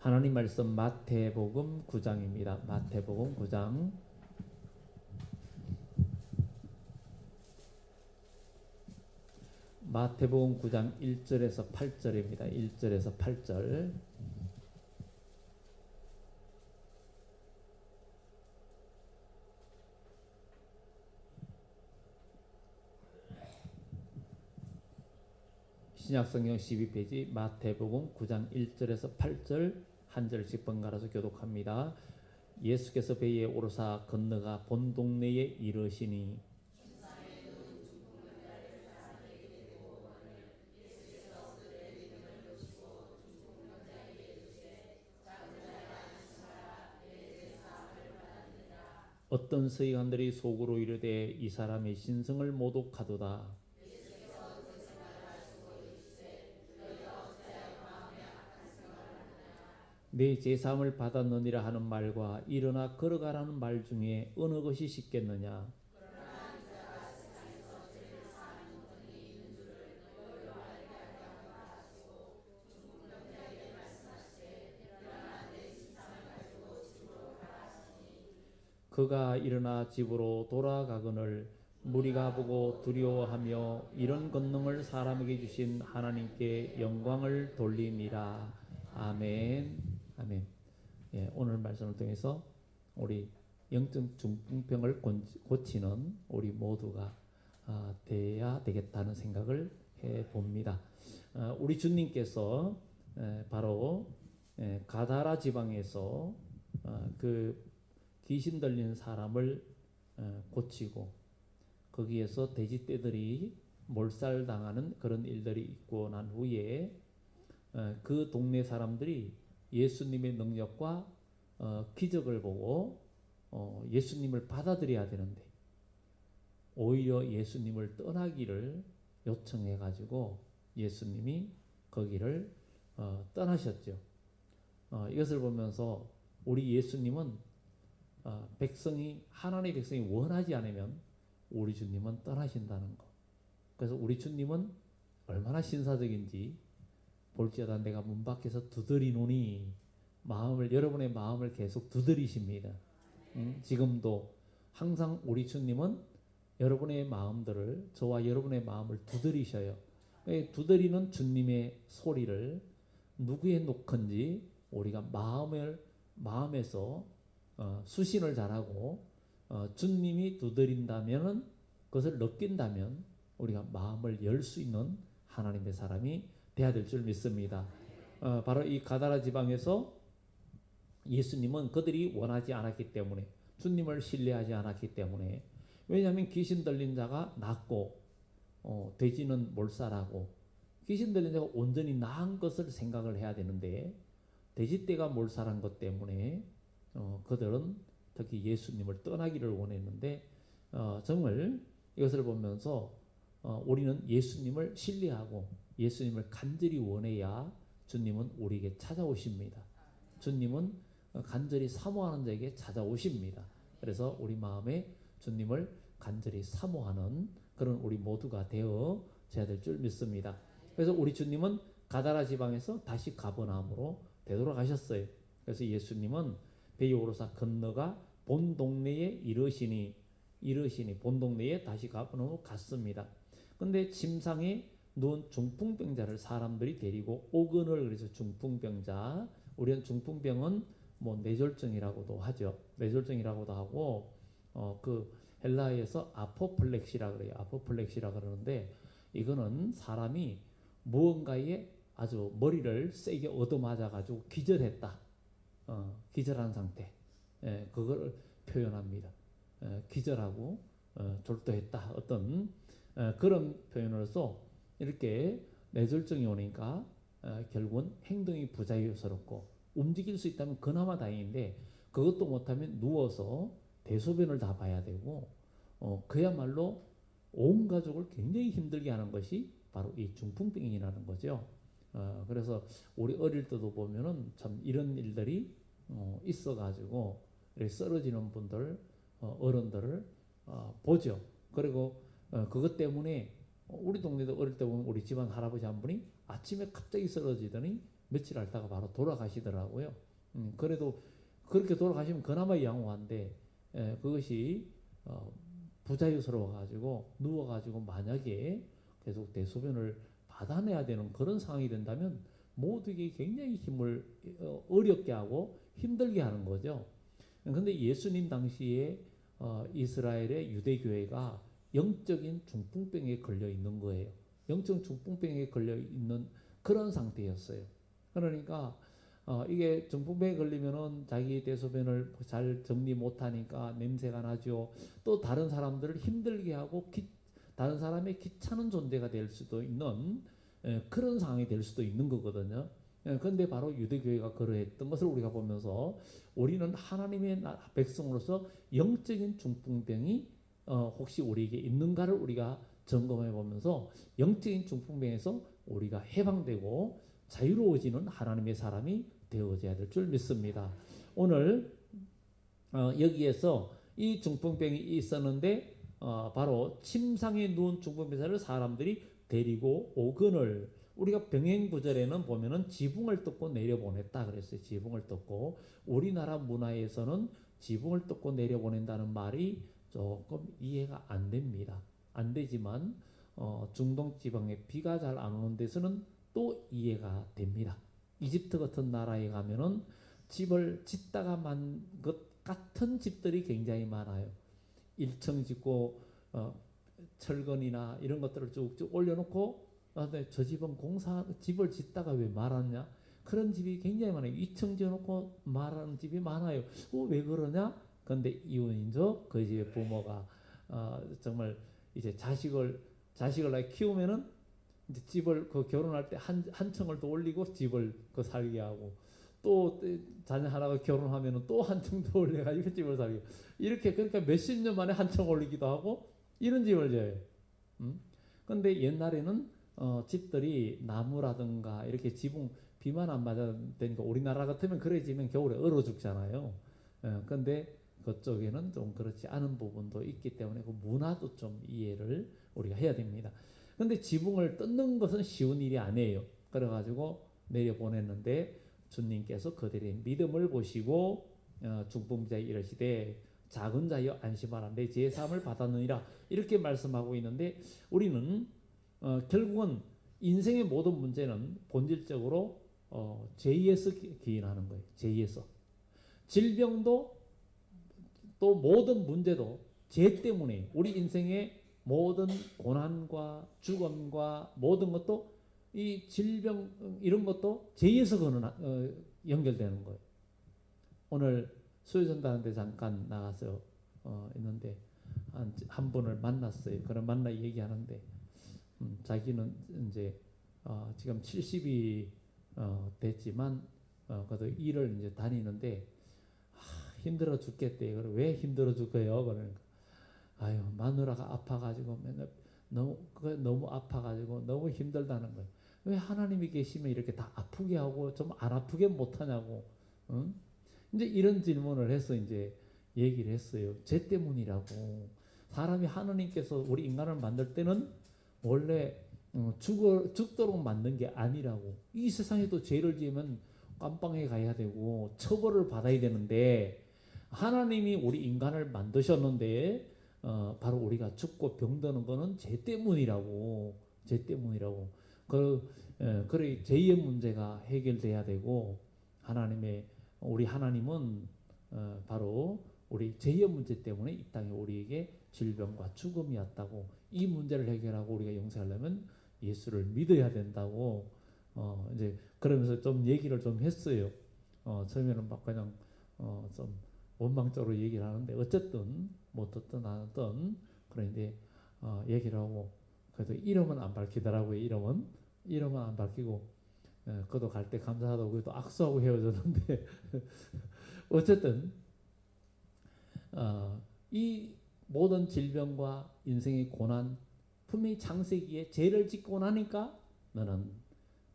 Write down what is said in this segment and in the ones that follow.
하나님 말씀 마태복음 9장입니다. 마태복음 9장 마태복음 9장 1절에서 8절입니다. 1절에서 8절. 신약성경 12페이지 마태복음 9장 1절에서 8절 한 절씩 번갈아서 교독합니다. 예수께서 배에 오르사 건너가 본 동네에 이르시니 어떤 서기관들이 속으로 이르되 이 사람의 신성을 모독하도다. 내 제사함을 받았느니라 하는 말과 일어나 걸어가라는 말 중에 어느 것이 쉽겠느냐? 그가 일어나 집으로 돌아가거늘 무리가 보고 두려워하며 이런 권능을 사람에게 주신 하나님께 영광을 돌리니라. 아멘. 아멘. 예, 오늘 말씀을 통해서 우리 영적 중풍병을 고치는 우리 모두가 아, 돼야 되겠다는 생각을 해 봅니다. 아, 우리 주님께서 에, 바로 에, 가다라 지방에서 아, 그 귀신 들린 사람을 에, 고치고 거기에서 돼지떼들이 몰살당하는 그런 일들이 있고 난 후에 그 동네 사람들이 예수님의 능력과 어, 기적을 보고 어, 예수님을 받아들여야 되는데 오히려 예수님을 떠나기를 요청해 가지고 예수님이 거기를 어, 떠나셨죠. 어, 이것을 보면서 우리 예수님은 어, 백성이 하나님의 백성이 원하지 않으면 우리 주님은 떠나신다는 것. 그래서 우리 주님은 얼마나 신사적인지 볼지어다 내가 문 밖에서 두드리노니 마음을 여러분의 마음을 계속 두드리십니다. 음, 지금도 항상 우리 주님은 여러분의 마음들을 저와 여러분의 마음을 두드리셔요. 두드리는 주님의 소리를 누구에 놓건지 우리가 마음을 마음에서 어, 수신을 잘하고 어, 주님이 두드린다면은 그것을 느낀다면 우리가 마음을 열 수 있는 하나님의 사람이 돼야 될 줄 믿습니다. 어, 바로 이 가다라 지방에서 예수님은 그들이 원하지 않았기 때문에 주님을 신뢰하지 않았기 때문에 왜냐하면 귀신 들린 자가 낫고 어, 돼지는 몰살하고 귀신 들린 자가 온전히 나은 것을 생각을 해야 되는데 돼지떼가 몰살한 것 때문에 어, 그들은 특히 예수님을 떠나기를 원했는데 어, 정말 이것을 보면서 어, 우리는 예수님을 신뢰하고 예수님을 간절히 원해야 주님은 우리에게 찾아오십니다. 주님은 간절히 사모하는 자에게 찾아오십니다. 그래서 우리 마음에 주님을 간절히 사모하는 그런 우리 모두가 되어 져야 될 줄 믿습니다. 그래서 우리 주님은 가다라 지방에서 다시 가버나움으로 되돌아가셨어요. 그래서 예수님은 배에 오르사 건너가 본 동네에 이르시니 이르시니 본 동네에 다시 가버나움으로 갔습니다. 근데 침상에 누운 중풍병자를 사람들이 데리고 오근을 그래서 중풍병자 우리는 중풍병은 뭐 뇌졸중이라고도 하죠. 뇌졸중이라고도 하고 어 그 헬라에서 아포플렉시라 그래요. 아포플렉시라 그러는데 이거는 사람이 무언가에 아주 머리를 세게 얻어맞아 가지고 기절했다. 어, 기절한 상태. 예, 그걸 표현합니다. 예, 기절하고 어, 졸도했다. 어떤 어, 그런 표현으로서 이렇게 뇌졸중이 오니까 어, 결국은 행동이 부자유스럽고 움직일 수 있다면 그나마 다행인데 그것도 못하면 누워서 대소변을 다 봐야 되고 어, 그야말로 온 가족을 굉장히 힘들게 하는 것이 바로 이 중풍병이라는 거죠. 어, 그래서 우리 어릴 때도 보면은 참 이런 일들이 어, 있어가지고 쓰러지는 분들 어, 어른들을 어, 보죠. 그리고 어, 그것 때문에 우리 동네도 어릴 때 보면 우리 집안 할아버지 한 분이 아침에 갑자기 쓰러지더니 며칠 알다가 바로 돌아가시더라고요. 음, 그래도 그렇게 돌아가시면 그나마 양호한데 에, 그것이 어, 부자유스러워 가지고 누워 가지고 만약에 계속 대소변을 받아내야 되는 그런 상황이 된다면 모두에게 굉장히 힘을 어, 어렵게 하고 힘들게 하는 거죠. 그런데 예수님 당시에 어, 이스라엘의 유대교회가 영적인 중풍병에 걸려 있는 거예요. 영적 중풍병에 걸려 있는 그런 상태였어요. 그러니까 어, 이게 중풍병에 걸리면은 자기 대소변을 잘 정리 못하니까 냄새가 나죠. 또 다른 사람들을 힘들게 하고 기, 다른 사람의 귀찮은 존재가 될 수도 있는 예, 그런 상황이 될 수도 있는 거거든요. 그런데 바로 유대교회가 그러했던 것을 우리가 보면서 우리는 하나님의 나- 백성으로서 영적인 중풍병이 어, 혹시 우리에게 있는가를 우리가 점검해 보면서 영적인 중풍병에서 우리가 해방되고 자유로워지는 하나님의 사람이 되어져야 될 줄 믿습니다. 오늘 어, 여기에서 이 중풍병이 있었는데 어, 바로 침상에 누운 중풍병자를 사람들이 데리고 오건을 우리가 병행 구절에는 보면은 지붕을 뜯고 내려보냈다 그랬어요. 지붕을 뜯고 우리나라 문화에서는 지붕을 뜯고 내려보낸다는 말이 조금 이해가 안 됩니다. 안 되지만 어, 중동 지방에 비가 잘 안 오는 데서는 또 이해가 됩니다. 이집트 같은 나라에 가면은 집을 짓다가 만 것 같은 집들이 굉장히 많아요. 1층 짓고 어, 철근이나 이런 것들을 쭉쭉 올려놓고 아, 근데 저 집은 공사 집을 짓다가 왜 말았냐? 그런 집이 굉장히 많아요. 2층 지어놓고 말하는 집이 많아요. 어, 왜 그러냐? 근데 이혼인족 그 집의 부모가 어, 정말 이제 자식을 자식을 나 키우면은 이제 집을 그 결혼할 때 한 한 층을 더 올리고 집을 그 살게 하고 또 자녀 하나가 결혼하면은 또 한 층 더 올려가지고 집을 살게 이렇게 그러니까 몇십 년 만에 한 층 올리기도 하고 이런 집을 지어요. 음? 근데 옛날에는 어, 집들이 나무라든가 이렇게 지붕 비만 안 맞아 되니까 우리나라 같으면 그래 지면 겨울에 얼어 죽잖아요. 어, 근데 그쪽에는 좀 그렇지 않은 부분도 있기 때문에 그 문화도 좀 이해를 우리가 해야 됩니다. 근데 지붕을 뜯는 것은 쉬운 일이 아니에요. 그래가지고 내려 보냈는데 주님께서 그들의 믿음을 보시고 어, 중풍자에 이르시되 작은 자여 안심하라 내 제사함을 받았느니라 이렇게 말씀하고 있는데 우리는 어, 결국은 인생의 모든 문제는 본질적으로 어, 죄에서 기- 기인하는 거예요. 죄에서 질병도 또 모든 문제도 죄 때문에 우리 인생의 모든 고난과 죽음과 모든 것도 이 질병 어, 이런 것도 죄에서 거는 어, 연결되는 거예요. 오늘 수요전단한테 잠깐 나가서 어, 있는데 한, 한 분을 만났어요. 그런 만나 얘기하는데 음, 자기는 이제 어, 지금 70이 어, 됐지만 어, 그래도 일을 이제 다니는데 하, 힘들어 죽겠대. 그래 왜 힘들어 죽어요? 그러니까 아유 마누라가 아파가지고 맨날 너무 그 너무 아파가지고 너무 힘들다는 거예요. 왜 하나님이 계시면 이렇게 다 아프게 하고 좀 안 아프게 못하냐고. 응? 이제 이런 질문을 해서 이제 얘기를 했어요. 죄 때문이라고. 사람이 하나님께서 우리 인간을 만들 때는 원래 어, 죽어, 죽도록 만든 게 아니라고. 이 세상에도 죄를 지으면 깜빵에 가야 되고 처벌을 받아야 되는데 하나님이 우리 인간을 만드셨는데 어, 바로 우리가 죽고 병드는 거는 죄 때문이라고. 죄 때문이라고. 그 예, 그래 죄의 문제가 해결돼야 되고 하나님의 우리 하나님은 어, 바로 우리 죄의 문제 때문에 이 땅에 우리에게 질병과 죽음이었다고 이 문제를 해결하고 우리가 영생하려면 예수를 믿어야 된다고 어 이제 그러면서 좀 얘기를 좀 했어요. 어 처음에는 막 그냥 어좀 원망적으로 얘기를 하는데 어쨌든 뭐 듣든 안 듣든 그런데 어 얘기를 하고 그래도 이름은 안 밝히더라고요. 이름은 이름은 안 밝히고 예, 그도 갈 때 감사하다고 그래도 악수하고 헤어졌는데 어쨌든 어, 이 모든 질병과 인생의 고난 분명히 창세기에 죄를 짓고 나니까 너는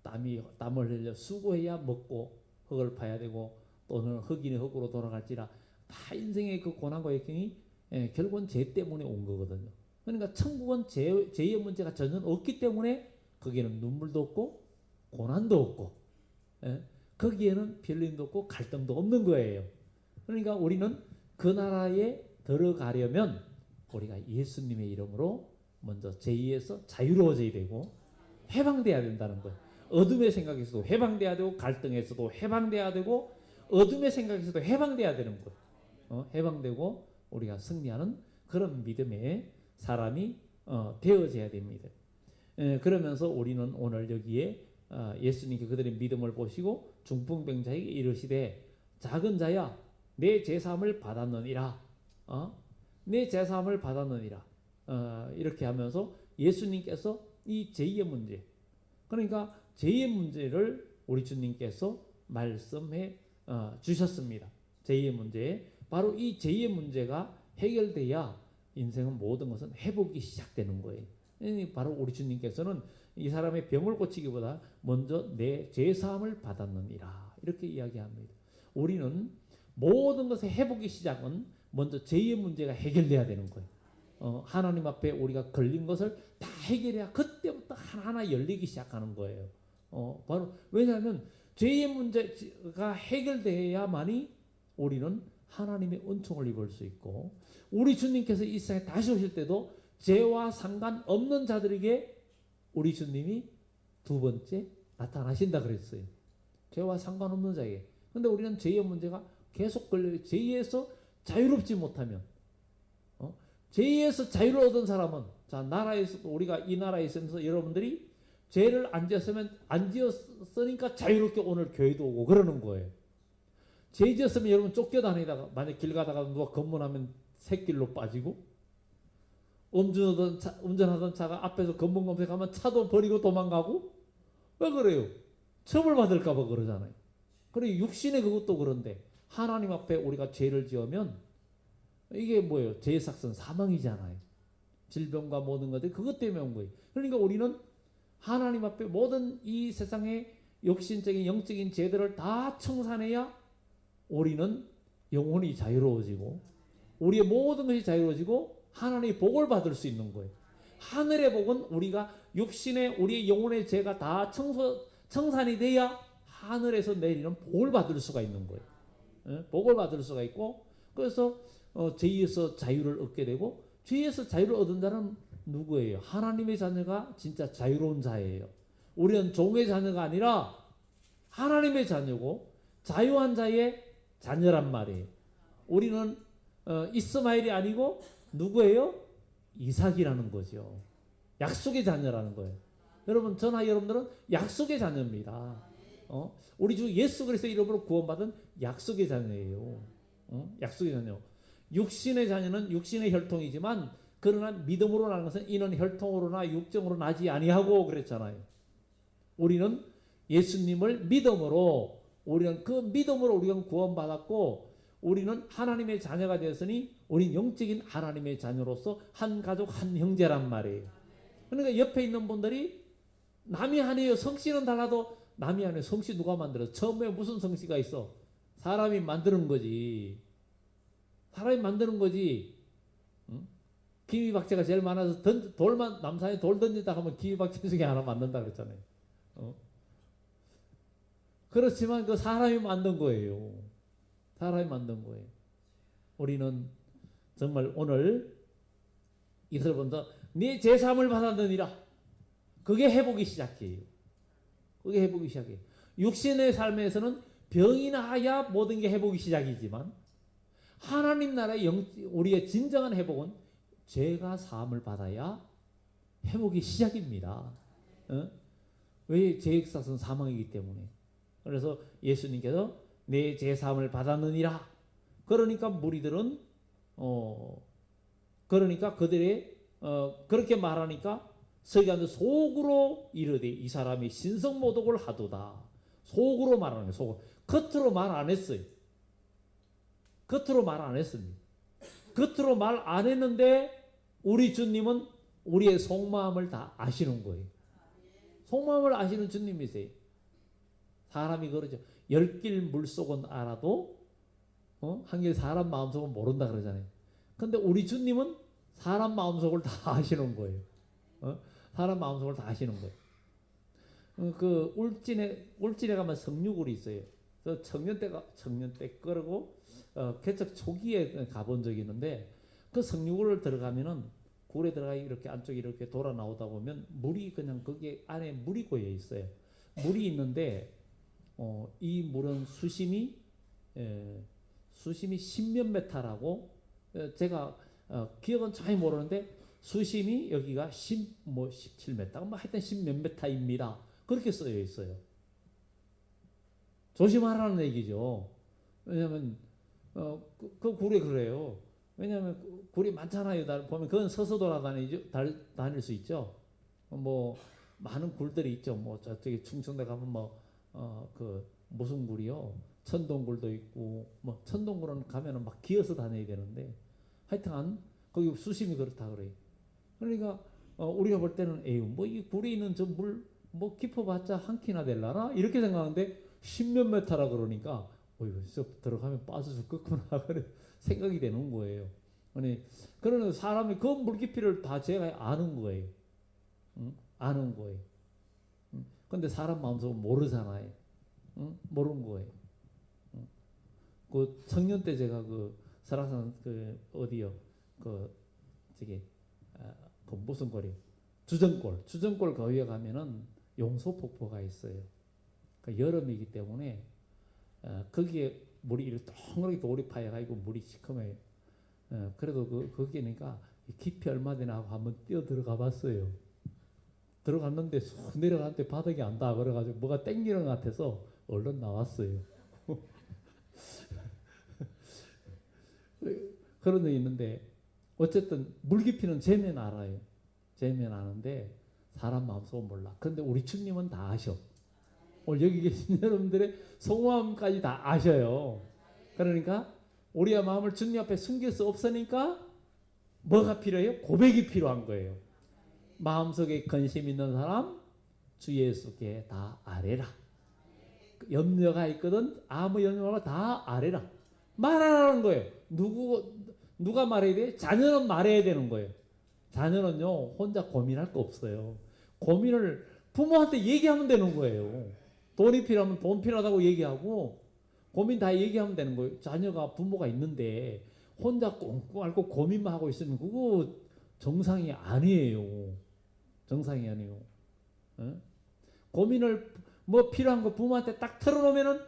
땀이 땀을 흘려 수고해야 먹고 흙을 파야 되고 또는 흙이니 흙으로 돌아갈지라 다 인생의 그 고난과 역경이 예, 결국은 죄 때문에 온 거거든요. 그러니까 천국은 죄, 죄의 문제가 전혀 없기 때문에 거기는 눈물도 없고 고난도 없고 예? 거기에는 별림도 없고 갈등도 없는 거예요. 그러니까 우리는 그 나라에 들어가려면 우리가 예수님의 이름으로 먼저 제2에서 자유로워져야 되고 해방돼야 된다는 거예요. 어둠의 생각에서도 해방돼야 되고 갈등에서도 해방돼야 되고 어둠의 생각에서도 해방돼야 되는 거예요. 어, 해방되고 우리가 승리하는 그런 믿음의 사람이 어, 되어져야 됩니다. 에, 그러면서 우리는 오늘 여기에 어, 예수님께 그들의 믿음을 보시고 중풍병자에게 이르시되 작은 자야 내 제사함을 받았느니라 어? 내 제사함을 받았느니라 어, 이렇게 하면서 예수님께서 이 제2의 문제 그러니까 제2의 문제를 우리 주님께서 말씀해 어, 주셨습니다. 제2의 문제 바로 이 제2의 문제가 해결돼야 인생은 모든 것은 회복이 시작되는 거예요. 이 바로 우리 주님께서는 이 사람의 병을 고치기보다 먼저 내 죄사함을 받았느니라 이렇게 이야기합니다. 우리는 모든 것의 회복의 시작은 먼저 죄의 문제가 해결돼야 되는 거예요. 어, 하나님 앞에 우리가 걸린 것을 다 해결해야 그때부터 하나하나 열리기 시작하는 거예요. 어, 바로 왜냐하면 죄의 문제가 해결돼야만이 우리는 하나님의 은총을 입을 수 있고 우리 주님께서 이 세상에 다시 오실 때도 죄와 상관없는 자들에게 우리 주님이 두 번째 나타나신다 그랬어요. 죄와 상관없는 자에게. 근데 우리는 죄의 문제가 계속 걸려 죄에서 자유롭지 못하면 어? 죄에서 자유를 얻은 사람은 자 나라에서 우리가 이 나라에 있으면서 여러분들이 죄를 안 지었으면 안 지었으니까 자유롭게 오늘 교회도 오고 그러는 거예요. 죄 지었으면 여러분 쫓겨다니다가 만약 길 가다가 누가 검문하면 새길로 빠지고 운전하던 차, 운전하던 차가 앞에서 검문 검색하면 차도 버리고 도망가고 왜 그래요? 처벌 받을까 봐 그러잖아요. 그리고 육신의 그것도 그런데 하나님 앞에 우리가 죄를 지으면 이게 뭐예요? 죄의 삭선 사망이잖아요. 질병과 모든 것들이 그것 때문에 온 거예요. 그러니까 우리는 하나님 앞에 모든 이 세상의 육신적인 영적인 죄들을 다 청산해야 우리는 영혼이 자유로워지고 우리의 모든 것이 자유로워지고 하나님의 복을 받을 수 있는 거예요. 하늘의 복은 우리가 육신의 우리의 영혼의 죄가 다 청소, 청산이 돼야 하늘에서 내리는 복을 받을 수가 있는 거예요. 예? 복을 받을 수가 있고 그래서 어, 죄에서 자유를 얻게 되고 죄에서 자유를 얻은 자는 누구예요? 하나님의 자녀가 진짜 자유로운 자예요. 우리는 종의 자녀가 아니라 하나님의 자녀고 자유한 자의 자녀란 말이에요. 우리는 어, 이스마엘이 아니고 누구예요? 이삭이라는 거죠. 약속의 자녀라는 거예요. 여러분 저나 여러분들은 약속의 자녀입니다. 어? 우리 주 예수 그리스도 이름으로 구원받은 약속의 자녀예요. 어? 약속의 자녀. 육신의 자녀는 육신의 혈통이지만 그러나 믿음으로 나는 것은 이는 혈통으로나 육정으로 나지 아니하고 그랬잖아요. 우리는 예수님을 믿음으로 우리는 그 믿음으로 우리가 구원받았고 우리는 하나님의 자녀가 되었으니 우리 영적인 하나님의 자녀로서 한 가족 한 형제란 말이에요. 그러니까 옆에 있는 분들이 남이 아니에요. 성씨는 달라도 남이 아니에요. 성씨 누가 만들어? 처음에 무슨 성씨가 있어? 사람이 만드는 거지. 사람이 만드는 거지. 응? 기미박제가 제일 많아서 던, 돌만 남산에 돌 던진다 하면 기미박제 중에 하나 만든다 그랬잖아요. 어? 그렇지만 그 사람이 만든 거예요. 사람이 만든 거예요. 우리는 정말 오늘 이슬 본다. 네 제삼을 받았느니라. 그게 회복이 시작이에요. 그게 회복이 시작이에요. 육신의 삶에서는 병이 나야 모든 게 회복이 시작이지만 하나님 나라의 영, 우리의 진정한 회복은 죄가 사함을 받아야 회복이 시작입니다. 어? 왜 삭은 사망이기 때문에. 그래서 예수님께서 내 제사함을 받았느니라. 그러니까 무리들은 어 그러니까 그들의 어 그렇게 말하니까 서기관들 속으로 이르되 이 사람이 신성 모독을 하도다. 속으로 말하는 거예요. 속 겉으로 말 안 했어요. 겉으로 말 안 했습니다. 겉으로 말 안 했는데 우리 주님은 우리의 속마음을 다 아시는 거예요. 속마음을 아시는 주님이세요. 사람이 그러죠. 열길 물속은 알아도 어? 한길 사람 마음속은 모른다 그러잖아요. 근데 우리 주님은 사람 마음속을 다 아시는 거예요. 어? 사람 마음속을 다 아시는 거예요. 어, 그 울진에 울진에 가면 성류굴이 있어요. 그 청년 때가 청년 때 그러고 어, 개척 초기에 가본 적이 있는데 그 성류굴을 들어가면은 굴에 들어가 이렇게 안쪽에 이렇게 돌아 나오다 보면 물이 그냥 거기에 안에 물이 고여 있어요. 물이 있는데 어, 이 물은 수심이 에, 수심이 십몇 메타라고 어, 제가 어, 기억은 잘 모르는데 수심이 여기가 10 뭐 17m 뭐 하여튼 10몇 메타입니다. 그렇게 쓰여 있어요. 조심하라는 얘기죠. 왜냐면 어, 그, 그 굴에 그래요. 왜냐면 그 굴이 많잖아요. 다 보면 그건 서서 돌아다니죠. 달, 다닐 수 있죠. 뭐 많은 굴들이 있죠. 뭐 저쪽에 충청도 가면 뭐 어 그 무슨 굴이요? 천동굴도 있고 뭐 천동굴은 가면은 막 기어서 다녀야 되는데 하여튼 거기 수심이 그렇다 그래요. 그러니까 어, 우리가 볼 때는 에이 뭐이 굴에 있는 저 물 뭐 깊어봤자 한 키나 될라나 이렇게 생각하는데 십몇 메타라 그러니까 어이구 저 들어가면 빠져 죽겠구나 그래 생각이 되는 거예요. 아니 그러는 사람이 그 물깊이를 다 제가 아는 거예요. 응? 아는 거예요. 응? 근데 사람 마음속은 모르잖아요. 응? 모르는 거예요. 응? 그 청년 때 제가 그 설악산 그 어디요? 그 저기 아, 그 무슨 골이 주정골 주정골 거기에 가면은 용소 폭포가 있어요. 그 여름이기 때문에 어, 거기에 물이 이렇게 돌이 파여가지고 물이 시커매요. 어, 그래도 그 거기니까 깊이 얼마 되나 하고 한번 뛰어 들어가 봤어요. 들어갔는데 쑥 내려갔는데 바닥이 안 닿아 그래가지고 뭐가 땡기는 것 같아서 얼른 나왔어요. 그런 적 있는데 어쨌든 물 깊이는 재면 알아요. 재면 아는데 사람 마음속은 몰라. 그런데 우리 주님은 다 아셔. 오늘 여기 계신 여러분들의 속마음까지 다 아셔요. 그러니까 우리의 마음을 주님 앞에 숨길 수 없으니까 뭐가 필요해요? 고백이 필요한 거예요. 마음속에 근심 있는 사람 주 예수께 다 아뢰라. 염려가 있거든 아무 염려가 다 아뢰라. 말하라는 거예요. 누구 누가 말해야 돼? 자녀는 말해야 되는 거예요. 자녀는요 혼자 고민할 거 없어요. 고민을 부모한테 얘기하면 되는 거예요. 돈이 필요하면 돈 필요하다고 얘기하고 고민 다 얘기하면 되는 거예요. 자녀가 부모가 있는데 혼자 꽁꽁 앓고 고민만 하고 있으면 그거 정상이 아니에요. 정상이 아니에요. 어? 고민을 뭐 필요한 거 부모한테 딱 털어놓으면은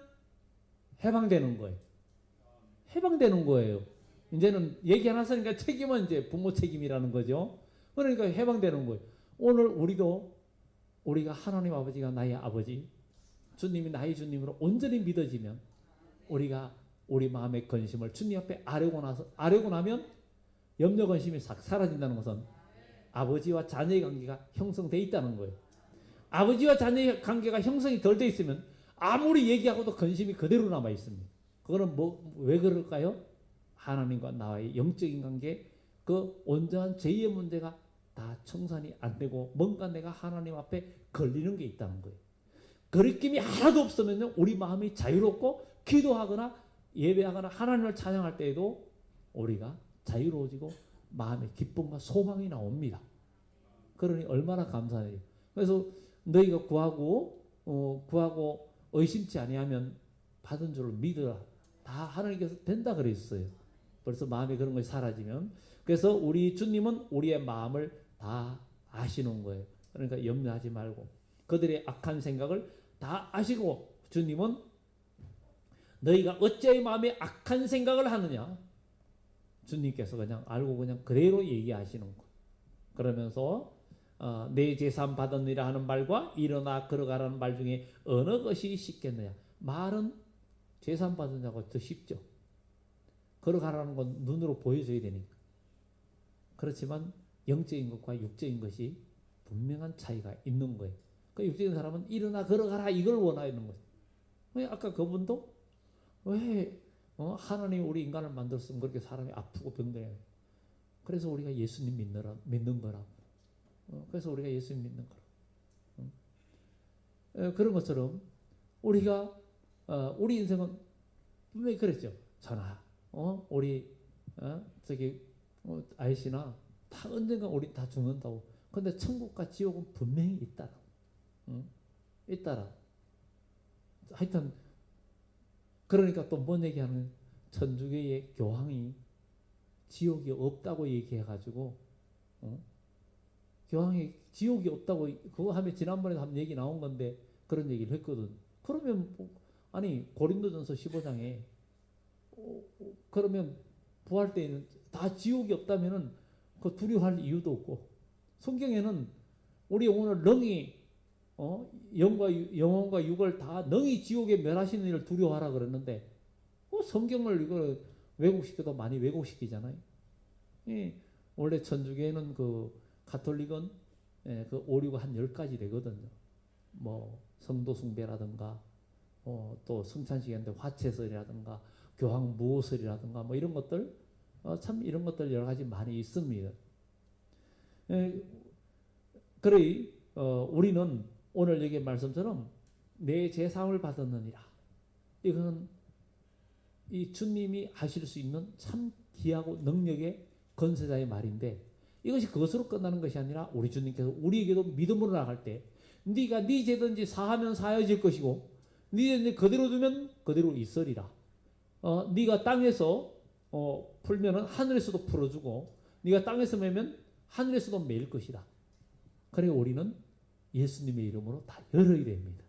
해방되는 거예요. 해방되는 거예요. 이제는 얘기 안 하으니까 책임은 이제 부모 책임이라는 거죠. 그러니까 해방되는 거예요. 오늘 우리도 우리가 하나님 아버지가 나의 아버지, 주님이 나의 주님으로 온전히 믿어지면 우리가 우리 마음의 근심을 주님 앞에 아뢰고 나서 아뢰고 나면 염려 근심이 싹 사라진다는 것은 아버지와 자녀의 관계가 형성돼 있다는 거예요. 아버지와 자녀의 관계가 형성이 덜 돼 있으면 아무리 얘기하고도 근심이 그대로 남아 있습니다. 그거는 뭐 왜 그럴까요? 하나님과 나와의 영적인 관계, 그 온전한 죄의 문제가 다 청산이 안 되고 뭔가 내가 하나님 앞에 걸리는 게 있다는 거예요. 거리낌이 하나도 없으면요, 우리 마음이 자유롭고 기도하거나 예배하거나 하나님을 찬양할 때에도 우리가 자유로워지고 마음의 기쁨과 소망이 나옵니다. 그러니 얼마나 감사해요. 그래서 너희가 구하고 어, 구하고 의심치 아니하면 받은 줄을 믿어라. 다 하나님께서 된다 그랬어요. 벌써 마음에 그런 것이 사라지면 그래서 우리 주님은 우리의 마음을 다 아시는 거예요. 그러니까 염려하지 말고 그들의 악한 생각을 다 아시고 주님은 너희가 어찌 마음에 악한 생각을 하느냐? 주님께서 그냥 알고 그냥 그대로 얘기하시는 거. 그러면서 어, 내 재산 받았느라 하는 말과 일어나 걸어가라는 말 중에 어느 것이 쉽겠느냐? 말은 재산 받느냐고 더 쉽죠. 걸어가라는 건 눈으로 보여줘야 되니까. 그렇지만 영적인 것과 육적인 것이 분명한 차이가 있는 거예요. 그 육적인 사람은 일어나 걸어가라 이걸 원하는 거죠. 왜 아까 그분도 왜 어? 하나님 우리 인간을 만들었으면 그렇게 사람이 아프고 병들어요. 그래서 우리가 예수님 믿느라, 믿는 거라고. 어? 그래서 우리가 예수님 믿는 거라고. 어? 에, 그런 것처럼 우리가 어, 우리 인생은 분명히 그랬죠. 전하, 어? 우리 어? 저기 어, 아이씨나 다 언젠가 우리 다 죽는다고. 근데 천국과 지옥은 분명히 있다. 응? 잇따라. 하여튼 그러니까 또 뭔 얘기하는 천주교의 교황이 지옥이 없다고 얘기해가지고 어? 교황이 지옥이 없다고 그거 하면 지난번에 한 얘기 나온 건데 그런 얘기를 했거든. 그러면 뭐, 아니 고린도전서 15장에 어, 어, 그러면 부활 때에는 다 지옥이 없다면은 그 두려워할 이유도 없고 성경에는 우리 오늘 능히 어? 영과 유- 영혼과 육을 다 능히 지옥에 멸하시는 일을 두려워하라 그랬는데 어, 성경을 이거 왜곡시켜도 많이 왜곡시키잖아요. 예, 원래 천주교에는 그 가톨릭은 예, 그 오류가 한열 가지 되거든요. 뭐 성도 숭배라든가 어, 또 성찬식인데 화채설이라든가 교황 무호설이라든가 뭐 이런 것들 어, 참 이런 것들 여러 가지 많이 있습니다. 예, 그러이 어, 우리는 오늘 여기 말씀처럼 내 제사함을 받았느니라. 이거는 이 주님이 하실 수 있는 참 귀하고 능력의 건세자의 말인데 이것이 그것으로 끝나는 것이 아니라 우리 주님께서 우리에게도 믿음으로 나갈 때 네가 네 죄든지 사하면 사여질 것이고 네 죄든지 그대로 두면 그대로 있으리라. 어, 네가 땅에서 어, 풀면은 하늘에서도 풀어주고 네가 땅에서 매면 하늘에서도 매일 것이다. 그래 우리는 예수님의 이름으로 다 열어야 됩니다.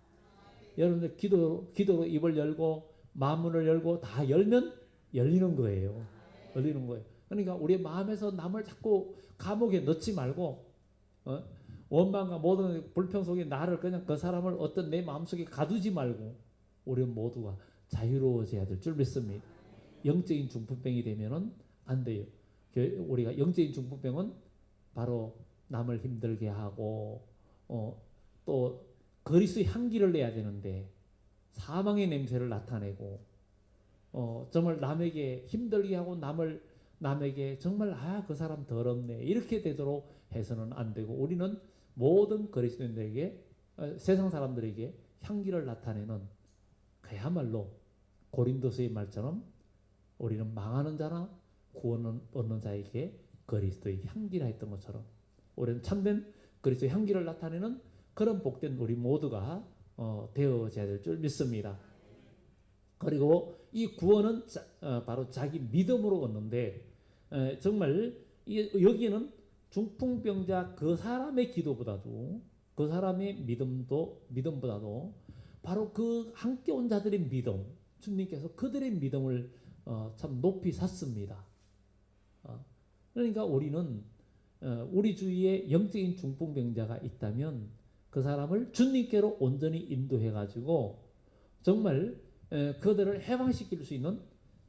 여러분들 기도 기도로 입을 열고 마음문을 열고 다 열면 열리는 거예요. 열리는 거예요. 그러니까 우리 마음에서 남을 자꾸 감옥에 넣지 말고 어? 원망과 모든 불평 속에 나를 그냥 그 사람을 어떤 내 마음속에 가두지 말고 우리 모두가 자유로워져야 될 줄 믿습니다. 영적인 중풍병이 되면은 안 돼요. 그 우리가 영적인 중풍병은 바로 남을 힘들게 하고 어, 또 그리스의 향기를 내야 되는데 사망의 냄새를 나타내고 어, 정말 남에게 힘들게 하고 남을 남에게 정말 아 그 사람 더럽네 이렇게 되도록 해서는 안 되고 우리는 모든 그리스도인들에게 어, 세상 사람들에게 향기를 나타내는 그야말로 고린도서의 말처럼 우리는 망하는 자나 구원을 얻는 자에게 그리스도의 향기라 했던 것처럼 우리는 참된 그리스도의 향기를 나타내는 그런 복된 우리 모두가 어, 되어져야 될 줄 믿습니다. 그리고 이 구원은 자, 어, 바로 자기 믿음으로 얻는데 에, 정말 이, 여기는 중풍병자 그 사람의 기도보다도 그 사람의 믿음도 믿음보다도 바로 그 함께 온 자들의 믿음 주님께서 그들의 믿음을 어, 참 높이 샀습니다. 어, 그러니까 우리는 어, 우리 주위에 영적인 중풍병자가 있다면 그 사람을 주님께로 온전히 인도해 가지고 정말 에, 그들을 해방시킬 수 있는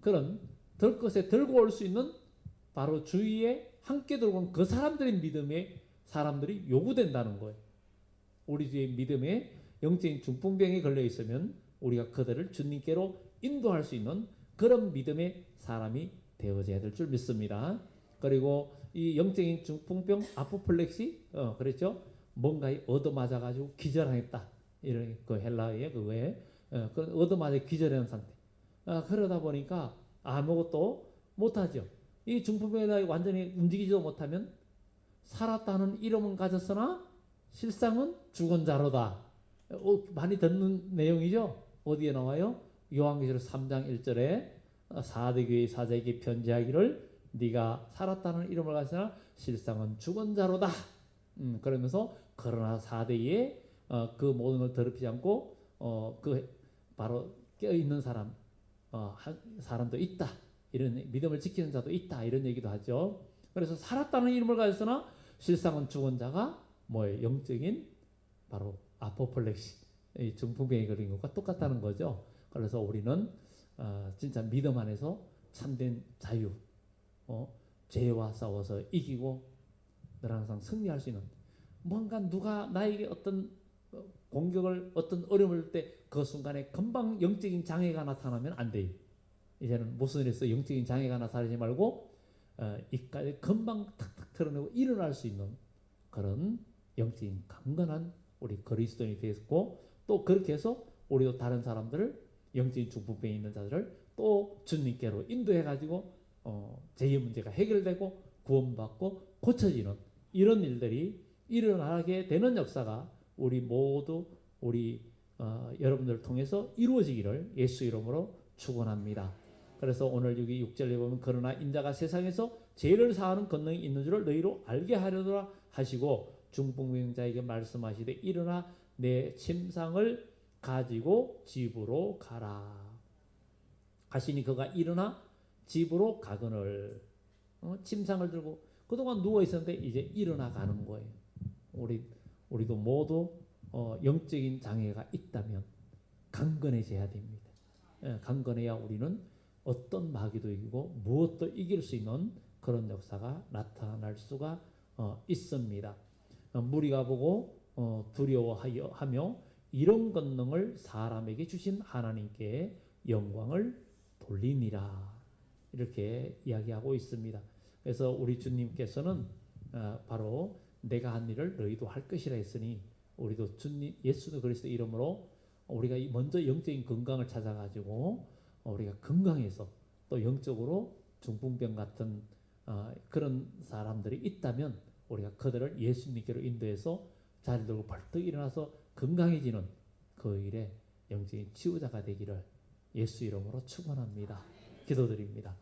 그런 들 것에 들고 올 수 있는 바로 주위에 함께 들고 온 그 사람들의 믿음에 사람들이 요구된다는 거예요. 우리 주의 믿음에 영적인 중풍병에 걸려 있으면 우리가 그들을 주님께로 인도할 수 있는 그런 믿음의 사람이 되어져야 될 줄 믿습니다. 그리고 이 영적인 중풍병 아포플렉시 어 그랬죠? 뭔가에 얻어맞아 가지고 기절하겠다 이런 그 헬라어의 그거에 어, 그 얻어맞아 기절하는 상태. 아, 그러다 보니까 아무것도 못하죠. 이 중풍병이 완전히 움직이지도 못하면 살았다는 이름은 가졌으나 실상은 죽은 자로다. 어, 많이 듣는 내용이죠. 어디에 나와요? 요한계시록 3장 1절에 사대교회 사제에게 편지하기를 네가 살았다는 이름을 가졌으나 실상은 죽은 자로다. 음, 그러면서 그러나 사대에 어, 그 모든 걸 더럽히지 않고 어, 그 바로 깨어 있는 사람 어, 한 사람도 있다. 이런 믿음을 지키는 자도 있다. 이런 얘기도 하죠. 그래서 살았다는 이름을 가졌으나 실상은 죽은 자가 뭐예요? 영적인 바로 아포플렉시 이 중풍병에 걸린 것과 똑같다는 거죠. 그래서 우리는 어, 진짜 믿음 안에서 참된 자유, 어, 죄와 싸워서 이기고 늘 항상 승리할 수 있는 뭔가 누가 나에게 어떤 어, 공격을 어떤 어려움을 때 그 순간에 금방 영적인 장애가 나타나면 안 돼요. 이제는 무슨 일에서 영적인 장애가 나타나지 말고 어, 이까지 금방 탁탁 털어내고 일어날 수 있는 그런 영적인 강건한 우리 그리스도인이 되었고 또 그렇게 해서 우리도 다른 사람들을 영적인 중풍병에 있는 자들을 또 주님께로 인도해 가지고 어, 죄의 문제가 해결되고 구원받고 고쳐지는 이런 일들이 일어나게 되는 역사가 우리 모두 우리 어, 여러분들을 통해서 이루어지기를 예수 이름으로 축원합니다. 그래서 오늘 여기 6절에 보면 그러나 인자가 세상에서 죄를 사하는 권능이 있는 줄을 너희로 알게 하려더라 하시고 중풍병자에게 말씀하시되 일어나 내 침상을 가지고 집으로 가라. 하시니 그가 일어나 집으로 가거늘 어? 침상을 들고 그동안 누워 있었는데 이제 일어나 가는 거예요. 우리 우리도 모두 어, 영적인 장애가 있다면 강건해져야 됩니다. 예, 강건해야 우리는 어떤 마귀도 이기고 무엇도 이길 수 있는 그런 역사가 나타날 수가 어, 있습니다. 어, 무리가 보고 어, 두려워하여 하며 이런 권능을 사람에게 주신 하나님께 영광을 돌리니라 이렇게 이야기하고 있습니다. 그래서 우리 주님께서는 어, 바로 내가 한 일을 너희도 할 것이라 했으니 우리도 주님 예수 그리스도 이름으로 우리가 이 먼저 영적인 건강을 찾아가지고 어, 우리가 건강해서 또 영적으로 중풍병 같은 어, 그런 사람들이 있다면 우리가 그들을 예수님께로 인도해서 자리 들고 벌떡 일어나서 건강해지는 그 일에 영적인 치유자가 되기를 예수 이름으로 축원합니다. 기도드립니다.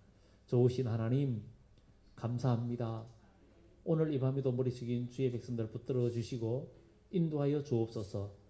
좋으신 하나님 감사합니다. 오늘 이 밤에도 머리 숙인 주의 백성들 붙들어 주시고 인도하여 주옵소서.